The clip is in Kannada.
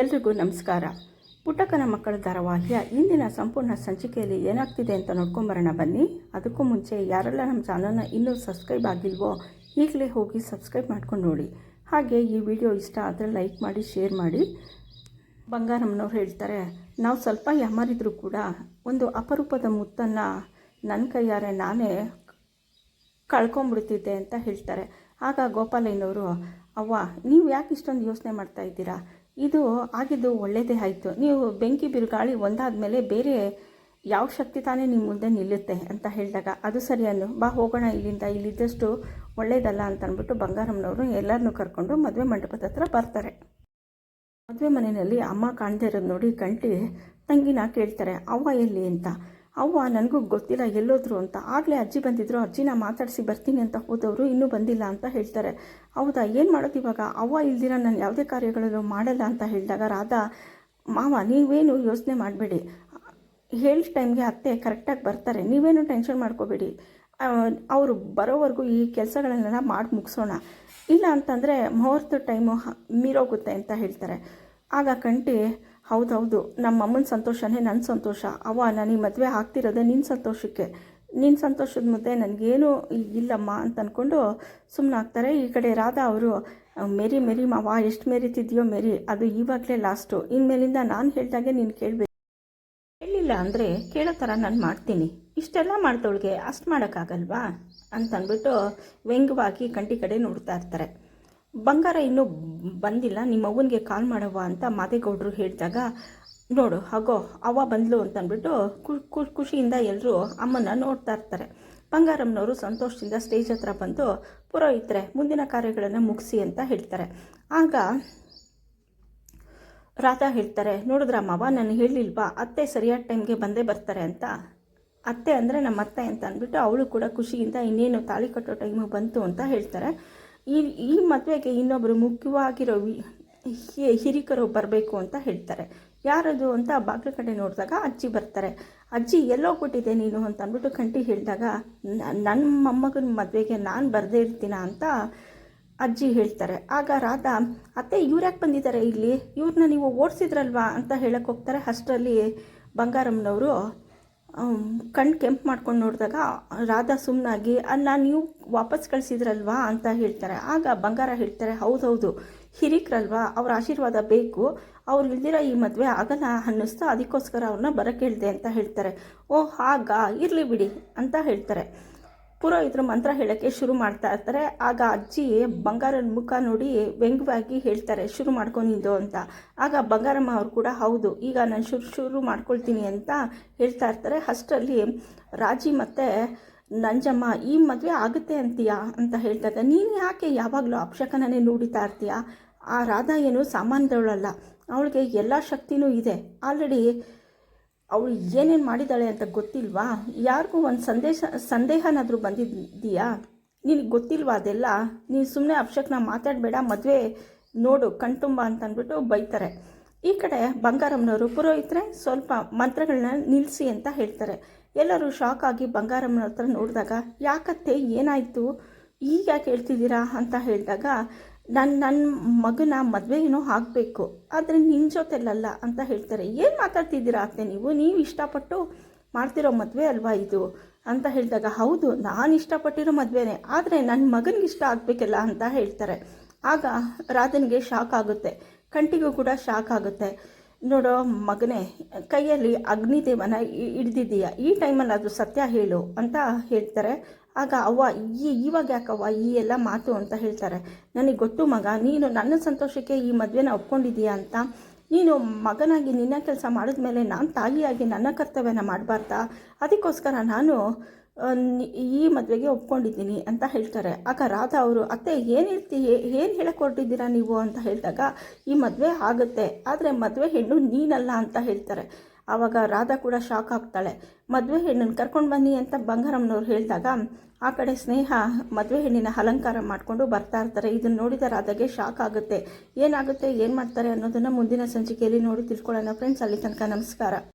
ಎಲ್ರಿಗೂ ನಮಸ್ಕಾರ. ಪುಟಕನ ಮಕ್ಕಳ ಧಾರಾವಾಹಿಯ ಇಂದಿನ ಸಂಪೂರ್ಣ ಸಂಚಿಕೆಯಲ್ಲಿ ಏನಾಗ್ತಿದೆ ಅಂತ ನೋಡ್ಕೊಂಬರೋಣ ಬನ್ನಿ. ಅದಕ್ಕೂ ಮುಂಚೆ ಯಾರೆಲ್ಲ ನಮ್ಮ ಚಾನಲ್ನ ಇನ್ನೂ ಸಬ್ಸ್ಕ್ರೈಬ್ ಆಗಿಲ್ವೋ, ಈಗಲೇ ಹೋಗಿ ಸಬ್ಸ್ಕ್ರೈಬ್ ಮಾಡ್ಕೊಂಡು ನೋಡಿ. ಹಾಗೆ ಈ ವಿಡಿಯೋ ಇಷ್ಟ ಆದರೆ ಲೈಕ್ ಮಾಡಿ, ಶೇರ್ ಮಾಡಿ. ಬಂಗಾರಮ್ಮನವ್ರು ಹೇಳ್ತಾರೆ, ನಾವು ಸ್ವಲ್ಪ ಯಾಮಾರಿದ್ರೂ ಕೂಡ ಒಂದು ಅಪರೂಪದ ಮುತ್ತನ್ನು ನನ್ನ ಕೈಯಾರೆ ನಾನೇ ಕಳ್ಕೊಂಬಿಡ್ತಿದ್ದೆ ಅಂತ ಹೇಳ್ತಾರೆ. ಆಗ ಗೋಪಾಲಯ್ಯನವರು, ಅವ್ವ, ನೀವು ಯಾಕೆ ಇಷ್ಟೊಂದು ಯೋಚನೆ ಮಾಡ್ತಾ ಇದ್ದೀರಾ? ಇದು ಆಗಿದ್ದು ಒಳ್ಳೆಯದೇ ಆಯಿತು. ನೀವು ಬೆಂಕಿ ಬಿರುಗಾಳಿ ಒಂದಾದ ಮೇಲೆ ಬೇರೆ ಯಾವ ಶಕ್ತಿ ತಾನೇ ನಿಮ್ಮ ಮುಂದೆ ನಿಲ್ಲುತ್ತೆ ಅಂತ ಹೇಳಿದಾಗ ಅದು ಸರಿ ಅನ್ನು ಬಾ ಹೋಗೋಣ ಇಲ್ಲಿಂದ, ಇಲ್ಲಿದ್ದಷ್ಟು ಒಳ್ಳೇದಲ್ಲ ಅಂತ ಅಂದ್ಬಿಟ್ಟು ಬಂಗಾರಮ್ಮನವರು ಎಲ್ಲರನ್ನೂ ಕರ್ಕೊಂಡು ಮದುವೆ ಮಂಟಪದ ಹತ್ರ ಬರ್ತಾರೆ. ಮದುವೆ ಮನೆಯಲ್ಲಿ ಅಮ್ಮ ಕಾಣದೇ ಇರೋದು ನೋಡಿ ಗಂಟಿ ತಂಗಿನ ಕೇಳ್ತಾರೆ, ಅವ್ವ ಎಲ್ಲಿ ಅಂತ. ಅವ್ವ, ನನಗೂ ಗೊತ್ತಿಲ್ಲ, ಎಲ್ಲೋದ್ರು ಅಂತ. ಆಗಲೇ ಅಜ್ಜಿ ಬಂದಿದ್ರು, ಅಜ್ಜಿನ ಮಾತಾಡಿಸಿ ಬರ್ತೀನಿ ಅಂತ ಹೋದವರು ಇನ್ನೂ ಬಂದಿಲ್ಲ ಅಂತ ಹೇಳ್ತಾರೆ. ಹೌದಾ, ಏನು ಮಾಡೋದು ಇವಾಗ? ಅವ್ವ ಇಲ್ದಿರ ನಾನು ಯಾವುದೇ ಕಾರ್ಯಗಳಲ್ಲೂ ಮಾಡಲ್ಲ ಅಂತ ಹೇಳಿದಾಗ ರಾಧಾ, ಮಾವ, ನೀವೇನು ಯೋಚನೆ ಮಾಡಬೇಡಿ. ಹೇಳಿದ ಟೈಮ್ಗೆ ಅತ್ತೆ ಕರೆಕ್ಟಾಗಿ ಬರ್ತಾರೆ, ನೀವೇನು ಟೆನ್ಷನ್ ಮಾಡ್ಕೋಬೇಡಿ. ಅವರು ಬರೋವರೆಗೂ ಈ ಕೆಲಸಗಳನ್ನೆಲ್ಲ ಮಾಡಿ ಮುಗಿಸೋಣ. ಇಲ್ಲ ಅಂತಂದರೆ ಮುಹೂರ್ತ ಟೈಮು ಮೀರೋಗುತ್ತೆ ಅಂತ ಹೇಳ್ತಾರೆ. ಆಗ ಕಂಟಿ ಹೌದೌದು ನಮ್ಮ ಅಮ್ಮನ ಸಂತೋಷನೇ ನನ್ನ ಸಂತೋಷ. ಅವ್ವ ನನಗೆ ಮದುವೆ ಆಗ್ತಿರೋದೇ ನಿನ್ನ ಸಂತೋಷಕ್ಕೆ. ನಿನ್ನ ಸಂತೋಷದ ಮುದ್ದೆ ನನಗೇನು ಇಲ್ಲಮ್ಮ ಅಂತ ಅಂದ್ಕೊಂಡು ಸುಮ್ಮನೆ ಆಗ್ತಾರೆ. ಈ ಕಡೆ ರಾಧಾ ಅವರು ಮೇರಿ ಮೇರಿ ಮಾವ, ಎಷ್ಟು ಮೆರಿತಿದ್ಯೋ ಮೇರಿ, ಅದು ಇವಾಗಲೇ ಲಾಸ್ಟು. ಇನ್ಮೇಲಿಂದ ನಾನು ಹೇಳಿದಾಗೆ ನೀನು ಕೇಳಬೇಕು ಹೇಳಿಲ್ಲ ಅಂದರೆ ಕೇಳೋ ಥರ ನಾನು ಮಾಡ್ತೀನಿ. ಇಷ್ಟೆಲ್ಲ ಮಾಡ್ದವಳಿಗೆ ಅಷ್ಟು ಮಾಡೋಕ್ಕಾಗಲ್ವಾ? ಅಂತಂದ್ಬಿಟ್ಟು ವ್ಯಂಗ್ಯವಾಗಿ ಕಂಟಿ ಕಡೆ ನೋಡ್ತಾ ಇರ್ತಾರೆ. ಬಂಗಾರ ಇನ್ನೂ ಬಂದಿಲ್ಲ, ನಿಮ್ಮ ಅವ್ವನಿಗೆ ಕಾಲ್ ಮಾಡವ್ವ ಅಂತ ಮಾದೇಗೌಡರು ಹೇಳಿದಾಗ, ನೋಡು, ಹಾಗೋ, ಅವ್ವ ಬಂದ್ಲು ಅಂತ ಅಂದ್ಬಿಟ್ಟು ಖುಷಿಯಿಂದ ಎಲ್ಲರೂ ಅಮ್ಮನ ನೋಡ್ತಾ ಇರ್ತಾರೆ. ಬಂಗಾರಮ್ಮನವರು ಸಂತೋಷದಿಂದ ಸ್ಟೇಜ್ ಹತ್ರ ಬಂದು ಪುರೋಹಿತರೆ, ಮುಂದಿನ ಕಾರ್ಯಗಳನ್ನು ಮುಗಿಸಿ ಅಂತ ಹೇಳ್ತಾರೆ. ಆಗ ರಾಧಾ ಹೇಳ್ತಾರೆ, ನೋಡಿದ್ರ ಮಾವ, ನಾನು ಹೇಳಿಲ್ವಾ, ಅತ್ತೆ ಸರಿಯಾದ ಟೈಮ್ಗೆ ಬಂದೇ ಬರ್ತಾರೆ ಅಂತ. ಅತ್ತೆ ಅಂದರೆ ನಮ್ಮ ಅತ್ತೆ ಅಂತ ಅಂದ್ಬಿಟ್ಟು ಅವಳು ಕೂಡ ಖುಷಿಯಿಂದ ಇನ್ನೇನು ತಾಳಿ ಕಟ್ಟೋ ಟೈಮು ಬಂತು ಅಂತ ಹೇಳ್ತಾರೆ. ಈ ಈ ಮದುವೆಗೆ ಇನ್ನೊಬ್ಬರು ಮುಖ್ಯವಾಗಿರೋ ಹಿರಿಕರು ಬರಬೇಕು ಅಂತ ಹೇಳ್ತಾರೆ. ಯಾರದು ಅಂತ ಬಾಗಿಲ ಕಡೆ ನೋಡಿದಾಗ ಅಜ್ಜಿ ಬರ್ತಾರೆ. ಅಜ್ಜಿ, ಎಲ್ಲೋ ಎಲ್ಲೋಗ್ಬಿಟ್ಟಿದೆ ನೀನು? ಅಂತ ಅಂದ್ಬಿಟ್ಟು ಕಂಟಿ ಹೇಳಿದಾಗ ನನ್ನ ಮೊಮ್ಮಗನ ಮದುವೆಗೆ ನಾನು ಬರದೇ ಇರ್ತೀನ? ಅಂತ ಅಜ್ಜಿ ಹೇಳ್ತಾರೆ. ಆಗ ರಾಧ, ಅತ್ತೆ, ಇವ್ರ್ಯಾಕೆ ಬಂದಿದ್ದಾರೆ ಇಲ್ಲಿ? ಇವ್ರನ್ನ ನೀವು ಓಡಿಸಿದ್ರಲ್ವಾ? ಅಂತ ಹೇಳಕ್ಕೆ ಹೋಗ್ತಾರೆ. ಅಷ್ಟರಲ್ಲಿ ಬಂಗಾರಮ್ಮನವರು ಕಣ್ಣು ಕೆಂಪು ಮಾಡ್ಕೊಂಡು ನೋಡಿದಾಗ ರಾಧಾ ಸುಮ್ಮನಾಗಿ ಅನ್ನ ನೀವು ವಾಪಸ್ ಕಳಿಸಿದ್ರಲ್ವಾ? ಅಂತ ಹೇಳ್ತಾರೆ. ಆಗ ಬಂಗಾರ ಹೇಳ್ತಾರೆ ಹೌದೌದು ಹಿರಿಕ್ರಲ್ವಾ? ಅವ್ರ ಆಶೀರ್ವಾದ ಬೇಕು. ಅವ್ರು ಇಲ್ದಿರ ಈ ಮದುವೆ ಆಗಲ್ಲ ಅನ್ನಿಸ್ತು ಅದಕ್ಕೋಸ್ಕರ ಅವ್ರನ್ನ ಬರೋಕ್ಕೆ ಹೇಳಿದೆ ಅಂತ ಹೇಳ್ತಾರೆ. ಓ ಹಾಗಾ? ಇರಲಿ ಬಿಡಿ ಅಂತ ಹೇಳ್ತಾರೆ. ಪುರೋಹಿತರು ಮಂತ್ರ ಹೇಳೋಕ್ಕೆ ಶುರು ಮಾಡ್ತಾ ಇರ್ತಾರೆ. ಆಗ ಅಜ್ಜಿ ಬಂಗಾರನ ಮುಖ ನೋಡಿ ವ್ಯಂಗ್ಯವಾಗಿ ಹೇಳ್ತಾರೆ, ಶುರು ಮಾಡ್ಕೊಂಡಿದ್ದು ಅಂತ. ಆಗ ಬಂಗಾರಮ್ಮ ಅವ್ರು ಕೂಡ, ಹೌದು, ಈಗ ನಾನು ಶುರು ಶುರು ಮಾಡ್ಕೊಳ್ತೀನಿ ಅಂತ ಹೇಳ್ತಾ ಇರ್ತಾರೆ. ಅಷ್ಟರಲ್ಲಿ ರಾಜಿ ಮತ್ತು ನಂಜಮ್ಮ, ಈ ಮದುವೆ ಆಗುತ್ತೆ ಅಂತೀಯಾ? ಅಂತ ಹೇಳ್ತಾ ಇದ್ದೆ ನೀನು ಯಾಕೆ ಯಾವಾಗಲೂ ಅಪಶಕನೇ ನೋಡಿತಾ ಇರ್ತೀಯ? ಆ ರಾಧಾ ಏನು ಸಾಮಾನ್ಯದವಳಲ್ಲ. ಅವಳಿಗೆ ಎಲ್ಲ ಶಕ್ತಿನೂ ಇದೆ. ಆಲ್ರೆಡಿ ಅವಳು ಏನೇನು ಮಾಡಿದ್ದಾಳೆ ಅಂತ ಗೊತ್ತಿಲ್ವಾ? ಯಾರಿಗೂ ಒಂದು ಸಂದೇಶ, ಸಂದೇಹನಾದರೂ ಬಂದಿದ್ದೀಯಾ ನಿನಗೆ ಗೊತ್ತಿಲ್ವಾ ಅದೆಲ್ಲ? ನೀನು ಸುಮ್ಮನೆ ಅಪ್ಶಕ್ನ ಮಾತಾಡಬೇಡ, ಮದುವೆ ನೋಡು ಕಣ್ತುಂಬ ಅಂತ ಅಂದ್ಬಿಟ್ಟು ಬೈತಾರೆ. ಈ ಕಡೆ ಬಂಗಾರಮ್ಮನವರು ಪುರೋಹಿತರೆ ಸ್ವಲ್ಪ ಮಂತ್ರಗಳನ್ನ ನಿಲ್ಲಿಸಿ ಅಂತ ಹೇಳ್ತಾರೆ. ಎಲ್ಲರೂ ಶಾಕ್ ಆಗಿ ಬಂಗಾರಮ್ಮನ ಹತ್ರ ನೋಡಿದಾಗ, ಯಾಕತ್ತೆ ಏನಾಯಿತು? ಈಗ ಯಾಕೆ ಹೇಳ್ತಿದ್ದೀರಾ ಅಂತ ಹೇಳಿದಾಗ ನನ್ನ ನನ್ನ ಮಗನ ಮದುವೆ ಏನೋ ಆಗಬೇಕು, ಆದರೆ ನಿನ್ನ ಜೊತೆಲಲ್ಲ ಅಂತ ಹೇಳ್ತಾರೆ. ಏನು ಮಾತಾಡ್ತಿದ್ದೀರಾ ಅತ್ತೆ ನೀವು? ನೀವು ಇಷ್ಟಪಟ್ಟು ಮಾಡ್ತಿರೋ ಮದುವೆ ಅಲ್ವಾ ಇದು? ಅಂತ ಹೇಳಿದಾಗ, ಹೌದು, ನಾನು ಇಷ್ಟಪಟ್ಟಿರೋ ಮದುವೆನೇ, ಆದರೆ ನನ್ನ ಮಗನಿಗೆ ಇಷ್ಟ ಆಗಬೇಕಲ್ಲ ಅಂತ ಹೇಳ್ತಾರೆ. ಆಗ ರಾಧನಿಗೆ ಶಾಕ್ ಆಗುತ್ತೆ. ಕಂಟಿಗೂ ಕೂಡ ಶಾಕ್ ಆಗುತ್ತೆ. ನೋಡೋ ಮಗನೇ, ಕೈಯಲ್ಲಿ ಅಗ್ನಿದೇವನ ಹಿಡ್ದಿದ್ದೀಯ ಈ ಟೈಮಲ್ಲಿ ಅದು ಸತ್ಯ ಹೇಳು ಅಂತ ಹೇಳ್ತಾರೆ. ಆಗ ಅವ್ವ, ಈ ಇವಾಗ ಯಾಕವ್ವ ಈ ಎಲ್ಲ ಮಾತು ಅಂತ ಹೇಳ್ತಾರೆ. ನನಗೆ ಗೊತ್ತು ಮಗ, ನೀನು ನನ್ನ ಸಂತೋಷಕ್ಕೆ ಈ ಮದುವೆನ ಒಪ್ಕೊಂಡಿದ್ದೀಯಾ ಅಂತ. ನೀನು ಮಗನಾಗಿ ನಿನ್ನ ಕೆಲಸ ಮಾಡಿದ್ಮೇಲೆ ನಾನು ತಾಯಿಯಾಗಿ ನನ್ನ ಕರ್ತವ್ಯನ ಮಾಡಬಾರ್ದಾ? ಅದಕ್ಕೋಸ್ಕರ ನಾನು ಈ ಮದುವೆಗೆ ಒಪ್ಕೊಂಡಿದ್ದೀನಿ ಅಂತ ಹೇಳ್ತಾರೆ. ಆಗ ರಾಧಾ ಅವರು, ಅತ್ತೆ, ಏನು ಹೇಳ್ತೀ ಏನು ಹೇಳಕ್ಕೆ ನೀವು? ಅಂತ ಹೇಳಿದಾಗ, ಈ ಮದುವೆ ಆಗುತ್ತೆ. ಆದರೆ ಮದುವೆ ಹೆಣ್ಣು ನೀನಲ್ಲ ಅಂತ ಹೇಳ್ತಾರೆ. ಆವಾಗ ರಾಧಾ ಕೂಡ ಶಾಕ್ ಆಗ್ತಾಳೆ. ಮದುವೆ ಹೆಣ್ಣನ್ನು ಕರ್ಕೊಂಡು ಬನ್ನಿ ಅಂತ ಬಂಗಾರಮ್ಮನವ್ರು ಹೇಳಿದಾಗ, ಆ ಕಡೆ ಸ್ನೇಹ ಮದುವೆ ಹೆಣ್ಣಿನ ಅಲಂಕಾರ ಮಾಡಿಕೊಂಡು ಬರ್ತಾ ಇರ್ತಾರೆ. ಇದನ್ನು ನೋಡಿದ ರಾಧಾಗೆ ಶಾಕ್ ಆಗುತ್ತೆ. ಏನಾಗುತ್ತೆ, ಏನು ಮಾಡ್ತಾರೆ ಅನ್ನೋದನ್ನು ಮುಂದಿನ ಸಂಚಿಕೆಯಲ್ಲಿ ನೋಡಿ ತಿಳ್ಕೊಳ್ಳೋಣ. ಫ್ರೆಂಡ್ಸ್ ಅಲ್ಲಿ ತನಕ ನಮಸ್ಕಾರ.